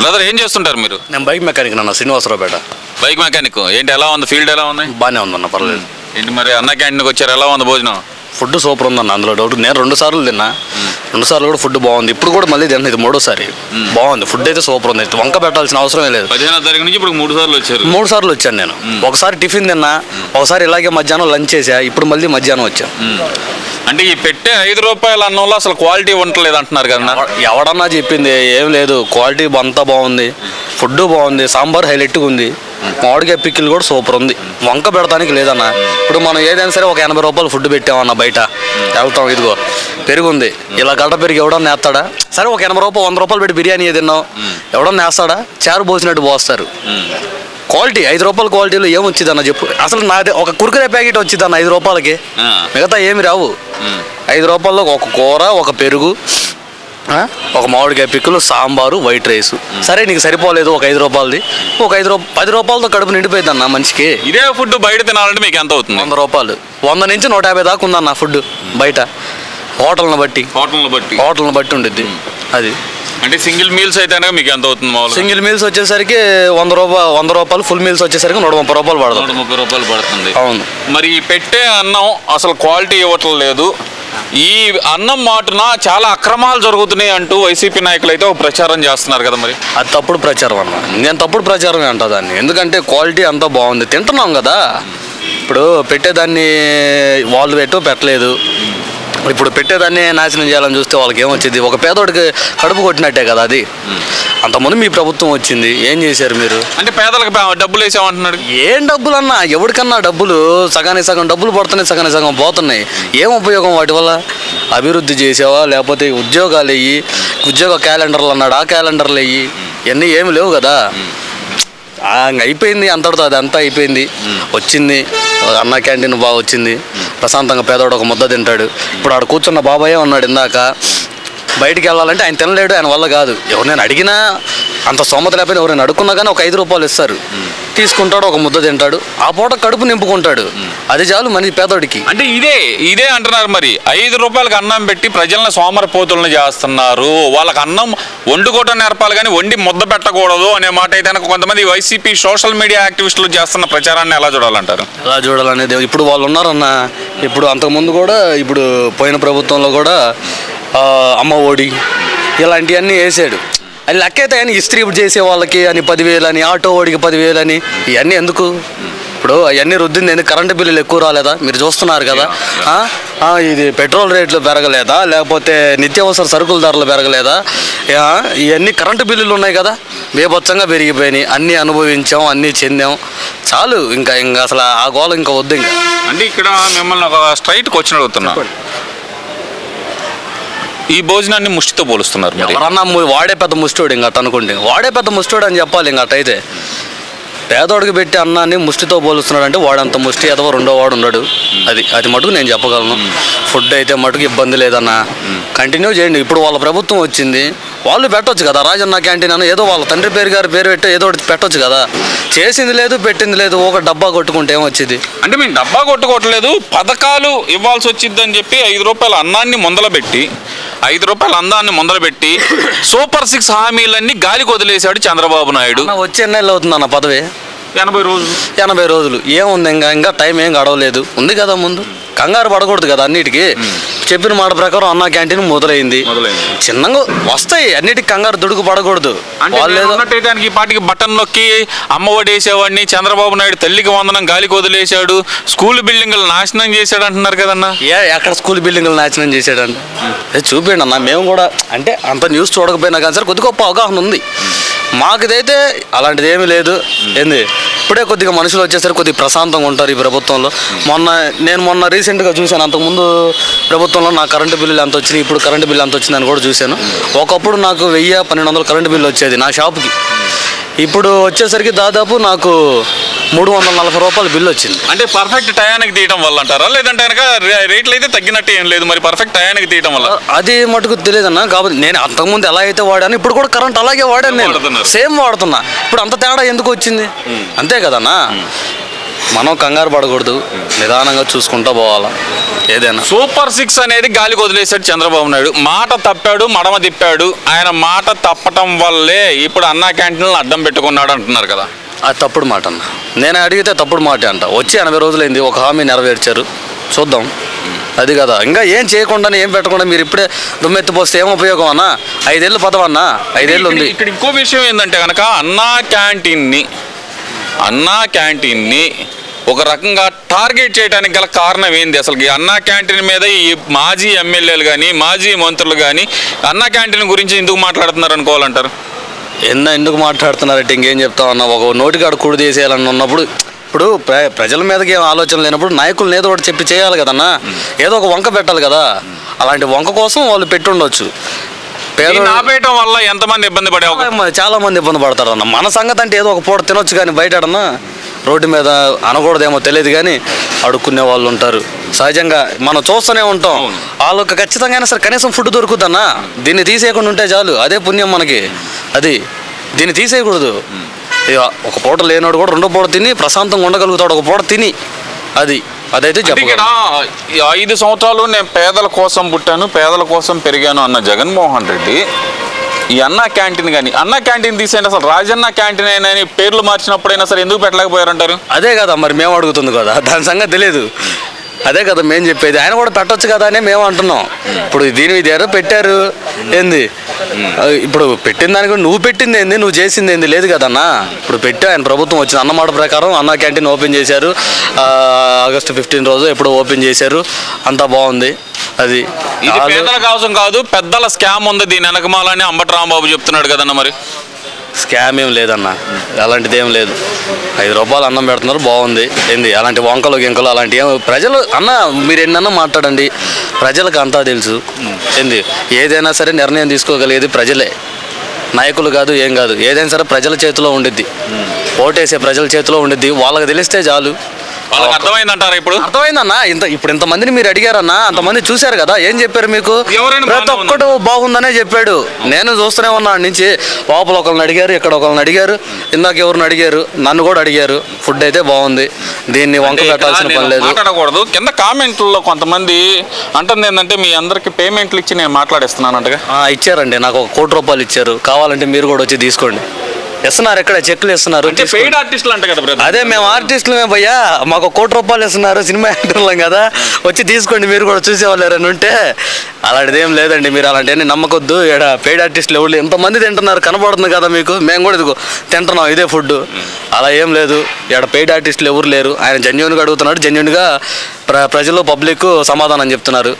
Brother ఏం చేస్తుంటారు మీరు? నేను బైక్ మెకానిక్ నాన్న శ్రీనివాసరావుపేట. బైక్ మెకానిక్ ఏంటి ఎలా ఉంది? ఫీల్డ్ ఎలా ఉంది? బాగానే ఉందన్న పర్లేదు ఏంటి మరి అన్న క్యాంటీన్కి వచ్చారు ఎలా ఉంది భోజనం? ఫుడ్ సూపర్ ఉందన్న అందులో డౌట్ నేను రెండు సార్లు తిన్నా. రెండు సార్లు కూడా ఫుడ్ బాగుంది. ఇప్పుడు కూడా మళ్ళీ తిన్నా ఇది మూడోసారి బాగుంది. ఫుడ్ అయితే సూపర్ ఉంది. వంక పెట్టాల్సిన అవసరమే లేదు. పదిహేనో తారీఖు నుంచి ఇప్పుడు మూడు సార్లు వచ్చారు. మూడు సార్లు వచ్చాను నేను. ఒకసారి టిఫిన్ తిన్నా ఒకసారి ఇలాగే మధ్యాహ్నం లంచ్ చేసా ఇప్పుడు మళ్ళీ మధ్యాహ్నం వచ్చాను. అంటే ఈ పెట్టే ఐదు రూపాయల అన్నంలో అసలు క్వాలిటీ ఉండలేదు అంటున్నారు కదా ఎవ- ఎవడన్నా చెప్పింది ఏం లేదు క్వాలిటీ అంతా బాగుంది ఫుడ్ బాగుంది సాంబార్ హైలైట్గా ఉంది మామిడికాయ పిక్కిల్ కూడా సూపర్ ఉంది వంక పెడతానికి లేదన్న. ఇప్పుడు మనం ఏదైనా సరే ఒక ఎనభై రూపాయలు ఫుడ్ పెట్టామన్న బయట. వెళ్తాం ఇదిగో. పెరుగు ఉంది ఇలా గడ్డ పెరిగి ఎవడన్నా వేస్తాడా సరే ఒక ఎనభై రూపాయలు వంద రూపాయలు పెట్టి బిర్యానీ తిన్నాం ఎవడన్నా వేస్తాడా చారు పోసినట్టు పోస్తారు. క్వాలిటీ ఐదు రూపాయల క్వాలిటీలో ఏమొచ్చింది అన్న చెప్పు. అసలు నాది ఒక కురుకురే ప్యాకెట్ వచ్చింది అన్న ఐదు రూపాయలకి. మిగతా ఏమి రావు. ఐదు రూపాయల్లో ఒక కూర ఒక పెరుగు ఒక మామిడికాయ పిక్కులు సాంబారు వైట్ రైస్. సరే నీకు సరిపోలేదు ఒక ఐదు రూపాయలది. ఒక ఐదు రూపాయలు పది రూపాయలతో కడుపు నిండిపోయింది అన్న మనిషికి. ఇదే ఫుడ్ బయట తినాలంటే మీకు ఎంత అవుతుంది? వంద రూపాయలు. వంద నుంచి నూట యాభై దాకా ఉందన్న ఫుడ్ బయట. హోటల్ని బట్టి. హోటల్ని బట్టి. హోటల్ని బట్టి ఉండిద్ది. అది. అంటే సింగిల్ మీల్స్ అయితే మీకు ఎంత అవుతుంది మామూలుగా? సింగిల్ మీల్స్ వచ్చేసరికి వంద రూపాయలు వంద రూపాయలు ఫుల్ మీల్స్ వచ్చేసరికి నూట ముప్పై రూపాయలు పడదు నూట ముప్పై రూపాయలు పడుతుంది. అవును. మరి పెట్టే అన్నం అసలు క్వాలిటీ ఇవ్వటం లేదు ఈ అన్నం మాటున చాలా అక్రమాలు జరుగుతున్నాయి అంటూ వైసీపీ నాయకులు అయితే ప్రచారం చేస్తున్నారు కదా మరి? అది తప్పుడు ప్రచారం అన్న. నేను తప్పుడు ప్రచారమే అంట దాన్ని. ఎందుకంటే క్వాలిటీ అంతా బాగుంది. తింటున్నాం కదా. ఇప్పుడు పెట్టేదాన్ని వాళ్ళు పెట్టు పెట్టలేదు. ఇప్పుడు పెట్టేదాన్ని నాశనం చేయాలని చూస్తే వాళ్ళకి ఏమొచ్చింది ఒక పేదోడికి కడుపు కొట్టినట్టే కదా అది. అంతకుముందు మీ ప్రభుత్వం వచ్చింది. ఏం చేశారు మీరు? అంటే పేదలకు డబ్బులు వేసామంటున్నాడు. ఏం డబ్బులు అన్నా ఎవరికన్నా డబ్బులు సగానికి సగం డబ్బులు పడుతున్నాయి సగానికి సగం పోతున్నాయి. ఏం ఉపయోగం వాటి వల్ల? అభివృద్ధి చేసావా? లేకపోతే ఉద్యోగాలు వెయ్యి ఉద్యోగ క్యాలెండర్లు అన్నాడు? ఆ క్యాలెండర్లు వెయ్యి ఇవన్నీ ఏమి లేవు కదా. అయిపోయింది అంతటితో అది అంతా అయిపోయింది. వచ్చింది అన్న క్యాంటీన్ బాగా వచ్చింది. ప్రశాంతంగా పేదవాడు ఒక ముద్ద తింటాడు. ఇప్పుడు ఆడ కూర్చున్న బాబాయే ఉన్నాడు ఇందాక. బయటికి వెళ్ళాలంటే ఆయన తినలేడు ఆయన వల్ల కాదు. ఎవరినైనా అడిగినా అంత స్తోమత లేకపోయినా ఎవరైనా అడుక్కున్నా కానీ ఒక ఐదు రూపాయలు ఇస్తారు. తీసుకుంటాడు ఒక ముద్ద తింటాడు ఆ పూట కడుపు నింపుకుంటాడు. అది చాలు మనిషి పేదోడికి. అంటే ఇదే ఇదే అంటున్నారు మరి. ఐదు రూపాయలకు అన్నం పెట్టి ప్రజలను సోమరపోతులను చేస్తున్నారు. వాళ్ళకి అన్నం వండుకోవటం నేర్పాలి కానీ వండి ముద్ద పెట్టకూడదు అనే మాట అయితే కొంతమంది వైసీపీ సోషల్ మీడియా యాక్టివిస్టులు చేస్తున్న ప్రచారాన్ని ఎలా చూడాలంటారు? ఎలా చూడాలనేది ఇప్పుడు వాళ్ళు ఉన్నారన్న. ఇప్పుడు అంతకుముందు కూడా ఇప్పుడు పోయిన ప్రభుత్వంలో కూడా అమ్మ ఒడి ఇలాంటివన్నీ వేసాడు. అది లెక్క అయితే ఇస్త్రీ చేసే వాళ్ళకి అని పదివేలు అని ఆటో ఓడికి పదివేలు అని ఇవన్నీ ఎందుకు? ఇప్పుడు అవన్నీ రుద్దింది ఎందుకు? కరెంటు బిల్లులు ఎక్కువ రాలేదా? మీరు చూస్తున్నారు కదా. ఆ? ఆ, ఇది పెట్రోల్ రేట్లు పెరగలేదా? లేకపోతే నిత్యావసర సరుకుల ధరలు పెరగలేదా? ఇవన్నీ కరెంటు బిల్లులు ఉన్నాయి కదా. బేబచ్చంగా పెరిగిపోయినాయి. అన్నీ అనుభవించాం అన్నీ చెందాం. చాలు ఇంకా ఇంకా అసలు ఆ గోల ఇంకా వద్దు ఇంకా. అంటే ఇక్కడ మిమ్మల్ని ఒక స్ట్రైట్ క్వశ్చన్ అడుగుతున్నా. ఈ భోజనాన్ని ముష్టితో పోలుస్తున్నారు మరి. ఎవరన్నా ము- వాడే పెద్ద ముష్టోడు ఇంకా అనుకుంటే వాడే పెద్ద ముష్టోడు అని చెప్పాలి ఇంకా అట్టయితే పేదోడికి పెట్టి అన్నాన్ని ముష్టితో పోలుస్తున్నాడు అంటే వాడంత ముష్టి ఎదవ రెండో వాడు ఉన్నాడు. అది అది మటుకు నేను చెప్పగలను. ఫుడ్ అయితే మటుకు ఇబ్బంది లేదన్న. కంటిన్యూ చేయండి. ఇప్పుడు వాళ్ళ ప్రభుత్వం వచ్చింది. వాళ్ళు పెట్టొచ్చు కదా. రాజన్న క్యాంటీన్ అని ఏదో వాళ్ళ తండ్రి పేరు గారి పేరు పెట్టి ఏదో ఒకటి పెట్టొచ్చు కదా. చేసింది లేదు పెట్టింది లేదు ఒక డబ్బా కొట్టుకుంటే ఏమొచ్చింది? అంటే మేము డబ్బా కొట్టుకోవట్లేదు పథకాలు ఇవ్వాల్సి వచ్చిందని చెప్పి ఐదు రూపాయల అన్నాన్ని ముందలబెట్టి ఐదు రూపాయల అందాన్ని ముందలబెట్టి సూపర్ సిక్స్ హామీలన్నీ గాలికి వదిలేశాడు చంద్రబాబు నాయుడు. వచ్చి ఎన్నెళ్ళు అవుతుంది అన్న పదవి? ఎనభై రోజులు. ఎనభై రోజులు. ఏముంది ఇంకా? ఇంకా టైం ఏం గడవలేదు. ఉంది కదా ముందు. కంగారు పడకూడదు కదా అన్నిటికీ. చెప్పిన మాట ప్రకారం అన్న క్యాంటీన్ మొదలైంది. మొదలైంది. చిన్నగా వస్తాయి అన్నిటికి కంగారు దుడుకు పడకూడదు. ఈ పాటికి బటన్ నొక్కి అమ్మ ఒడేసేవాడిని చంద్రబాబు నాయుడు తల్లికి వందనం గాలికి వదిలేశాడు స్కూల్ బిల్డింగ్లు నాశనం చేశాడు అంటున్నారు కదన్నా. ఏ ఎక్కడ స్కూల్ బిల్డింగ్లు నాశనం చేసాడంట ఏ చూపించండి అన్న మేము కూడా అంటే అంత న్యూస్ చూడకపోయినా కానీ సరే కొద్ది గొప్ప అవగాహన ఉంది. మాకుదైతే అలాంటిది ఏమీ లేదు ఏంది? ఇప్పుడే కొద్దిగా మనుషులు వచ్చేసరికి కొద్దిగా ప్రశాంతంగా ఉంటారు ఈ ప్రభుత్వంలో. మొన్న నేను మొన్న రీసెంట్గా చూశాను అంతకుముందు ప్రభుత్వంలో నా కరెంటు బిల్లులు ఎంత వచ్చినాయి ఇప్పుడు కరెంటు బిల్లు ఎంత వచ్చిందని కూడా చూశాను. ఒకప్పుడు నాకు వెయ్యి పన్నెండు వందలు కరెంటు బిల్లు వచ్చేది నా షాప్కి. ఇప్పుడు వచ్చేసరికి దాదాపు నాకు మూడు వందల నలభై రూపాయల బిల్లు వచ్చింది. అంటే పర్ఫెక్ట్ టయానికి తీయడం వల్ల అంటారా? లేదంటే కనుక రేట్లు అయితే తగ్గినట్టు ఏం లేదు మరి పర్ఫెక్ట్ టయానికి తీయడం వల్ల? అది మటుకు తెలియదన్న కాబట్టి నేను అంతకుముందు ఎలా అయితే వాడాను ఇప్పుడు కూడా కరెంట్ అలాగే వాడాను నేను. సేమ్ వాడుతున్నా. ఇప్పుడు అంత తేడా ఎందుకు వచ్చింది? అంతే కదన్నా? మనం కంగారు పడకూడదు. నిదానంగా చూసుకుంటూ పోవాలా. ఏదైనా. సూపర్ సిక్స్ అనేది గాలికి వదిలేశాడు చంద్రబాబు నాయుడు. మాట తప్పాడు మడమ తిప్పాడు. ఆయన మాట తప్పటం వల్లే ఇప్పుడు అన్నా క్యాంటీన్లు అడ్డం పెట్టుకున్నాడు అంటున్నారు కదా. అది తప్పుడు మాట అన్న. నేను అడిగితే తప్పుడు మాట అంట. వచ్చి ఎనభై రోజులైంది ఒక హామీ నెరవేర్చారు. చూద్దాం. అది కదా. ఇంకా ఏం చేయకుండా ఏం పెట్టకుండా మీరు ఇప్పుడే దుమ్మెత్తిపోస్తే ఏం ఉపయోగం అన్న? ఐదేళ్ళు పదం అన్న ఐదేళ్ళు ఉంది. ఇక్కడ- ఇక్కడ ఇంకో విషయం ఏంటంటే కనుక అన్నా క్యాంటీన్ని అన్నా క్యాంటీన్ని ఒక రకంగా టార్గెట్ చేయడానికి గల కారణం ఏంది? అసలు ఈ అన్నా క్యాంటీన్ మీద ఈ మాజీ ఎమ్మెల్యేలు కానీ మాజీ మంత్రులు కానీ అన్నా క్యాంటీన్ గురించి ఎందుకు మాట్లాడుతున్నారు అనుకోవాలంటారు? ఎన్న ఎందుకు మాట్లాడుతున్నారంటే ఇంకేం చెప్తాం అన్న? ఒక నోటికాడు కుడి తీసేయాలని ఉన్నప్పుడు ఇప్పుడు ప్ర ప్రజల మీదకి ఏం ఆలోచన లేనప్పుడు నాయకులను ఏదో ఒకటి చెప్పి చేయాలి కదన్నా? ఏదో ఒక వంక పెట్టాలి కదా? అలాంటి వంక కోసం వాళ్ళు పెట్టుండొచ్చు. పేద దీన్ని ఆపేయటం వల్ల ఎంతమంది ఇబ్బంది పడే చాలా మంది ఇబ్బంది పడతారు అన్న. మన సంగతి అంటే ఏదో ఒక పూట తినొచ్చు కానీ బయట అన్నా రోడ్డు మీద అనకూడదేమో తెలియదు కానీ అడుక్కునే వాళ్ళు ఉంటారు. సహజంగా మనం చూస్తూనే ఉంటాం. వాళ్ళకి ఖచ్చితంగా అయినా సరే కనీసం ఫుడ్ దొరుకుతుందన్నా. దీన్ని తీసేయకుండా ఉంటే చాలు. అదే పుణ్యం మనకి. అది దీన్ని తీసేయకూడదు. ఒక పూట లేనోడు కూడా రెండో పూట తిని ప్రశాంతంగా ఉండగలుగుతాడు. ఒక పూట తిని. అది. అదైతే ఇక్కడ ఐదు సంవత్సరాలు నేను పేదల కోసం పుట్టాను పేదల కోసం పెరిగాను అన్న జగన్మోహన్ రెడ్డి ఈ అన్నా క్యాంటీన్ కానీ అన్నా క్యాంటీన్ తీసేయండి అసలు రాజన్న క్యాంటీన్ అయినా అని పేర్లు మార్చినప్పుడైనా సరే ఎందుకు పెట్టలేకపోయారంటారు? అదే కదా మరి మేము అడుగుతుంది కదా దాని సంగతి తెలియదు. అదే కదా మేము చెప్పేది. ఆయన కూడా పెట్టొచ్చు కదా అని మేము అంటున్నాం. ఇప్పుడు దీని మీద ఏదో పెట్టారు? ఏంది? ఇప్పుడు పెట్టిన దానికి నువ్వు పెట్టింది ఏంది? నువ్వు చేసింది ఏంది? లేదు కదన్నా. ఇప్పుడు పెట్టి ఆయన ప్రభుత్వం వచ్చింది అన్నమాట ప్రకారం అన్న క్యాంటీన్ ఓపెన్ చేశారు. ఆగస్టు ఫిఫ్టీన్ రోజు ఎప్పుడు ఓపెన్ చేశారు. అంతా బాగుంది. అది ఇది పేదల కోసం కాదు పెద్దల స్కామ్ ఉంది. దీని వెనకమాలని అంబటి రాంబాబు చెప్తున్నాడు కదన్న మరి. స్కామ్ ఏం లేదన్న. అలాంటిది ఏం లేదు. ఐదు రూపాయలు అన్నం పెడుతున్నారు బాగుంది. ఏంది అలాంటి వంకలు గింకలు అలాంటి ఏం ప్రజలు అన్న మీరు ఎన్నన్నా మాట్లాడండి. ప్రజలకు అంతా తెలుసు. ఏంది ఏదైనా సరే నిర్ణయం తీసుకోగలిగేది ప్రజలే. నాయకులు కాదు ఏం కాదు. ఏదైనా సరే ప్రజల చేతిలో ఉండిద్ది. ఓటేసే ప్రజల చేతిలో ఉండిద్ది. వాళ్ళకి తెలిస్తే చాలు. వాళ్ళకి అర్థమైందంటారా ఇప్పుడు? అర్థమైందన్న. ఇంత ఇప్పుడు ఇంతమందిని మీరు అడిగారన్న అంతమంది చూశారు కదా ఏం చెప్పారు మీకు? ఎవరైనా ప్రతి ఒక్కడు బాగుందనే చెప్పాడు. నేను చూస్తూనే ఉన్నా నుంచి. లోపల ఒకరిని అడిగారు ఇక్కడ ఒకరిని అడిగారు ఇందాక ఎవరిని అడిగారు నన్ను కూడా అడిగారు. ఫుడ్ అయితే బాగుంది. దీన్ని వంక పెట్టాల్సిన పని లేదు. మాట్లాడకూడదు. కింద కామెంట్లలో కొంతమంది అంటుంది ఏంటంటే మీ అందరికి పేమెంట్లు ఇచ్చి నేను మాట్లాడేస్తున్నానంటగా. ఆ, ఇచ్చారండి. నాకు ఒక కోటి రూపాయలు ఇచ్చారు. కావాలంటే మీరు కూడా వచ్చి తీసుకోండి. ఇస్తున్నారు ఎక్కడ? చెక్లు ఇస్తున్నారు అంటే తీసుకోండి. పెయిడ్ ఆర్టిస్టులు అంట కదా బ్రదర్ అదే మేము భయ్యా మాకు కోటి రూపాయలు ఇస్తున్నారు సినిమా యాక్టర్లం కదా. వచ్చి తీసుకోండి మీరు కూడా చూసేవాళ్ళు ఎవరైనా ఉంటే. అలాంటిది ఏం లేదండి మీరు అలాంటివన్నీ నమ్మకొద్దు. ఇక్కడ పెయిడ్ ఆర్టిస్టులు ఎవరు ఎంతమంది తింటున్నారు కనబడుతుంది కదా మీకు. మేము కూడా ఇదిగో తింటున్నాం ఇదే ఫుడ్ అలా ఏం లేదు. ఇక్కడ పెయిడ్ ఆర్టిస్టులు ఎవరు లేరు. ఆయన జెన్యున్గా అడుగుతున్నాడు జెన్యున్గా ప్ర ప్రజలు పబ్లిక్ సమాధానం చెప్తున్నారు.